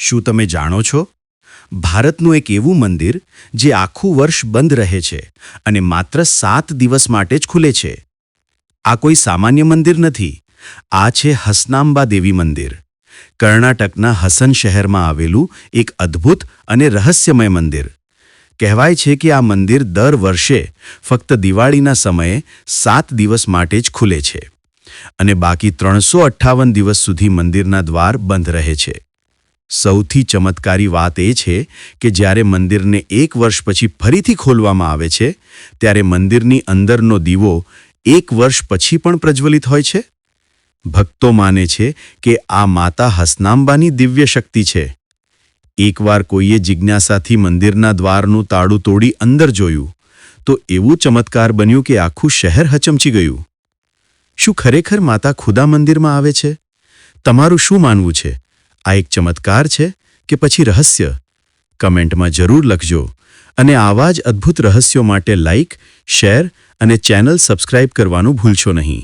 શું તમે જાણો છો? ભારતનું એક એવું મંદિર જે આખું વર્ષ બંધ રહે છે અને માત્ર સાત દિવસ માટે જ ખુલે છે. આ કોઈ સામાન્ય મંદિર નથી. આ છે હસનાંબા દેવી મંદિર. કર્ણાટકના હસન શહેરમાં આવેલું એક અદ્ભુત અને રહસ્યમય મંદિર. કહેવાય છે કે આ મંદિર દર વર્ષે ફક્ત દિવાળીના સમયે સાત દિવસ માટે જ ખુલે છે અને બાકી ત્રણસો અઠ્ઠાવન દિવસ સુધી મંદિરના દ્વાર બંધ રહે છે. સૌથી ચમત્કારી વાત એ છે કે જ્યારે મંદિરને એક વર્ષ પછી ફરીથી ખોલવામાં આવે છે, ત્યારે મંદિરની અંદરનો દીવો એક વર્ષ પછી પણ પ્રજ્વલિત હોય છે. ભક્તો માને છે કે આ માતા હસનાંબાની દિવ્ય શક્તિ છે. એકવાર કોઈએ જિજ્ઞાસાથી મંદિરના દ્વારનું તાળું તોડી અંદર જોયું, તો એવું ચમત્કાર બન્યું કે આખું શહેર હચમચી ગયું. શું ખરેખર માતા ખુદા મંદિરમાં આવે છે? તમારું શું માનવું છે? આ એક ચમત્કાર છે કે પછી રહસ્ય. કમેન્ટમાં જરૂર લખજો અને આવા જ અદ્ભુત રહસ્યો માટે લાઇક શેર અને ચેનલ સબસ્ક્રાઇબ કરવાનું ભૂલશો નહીં.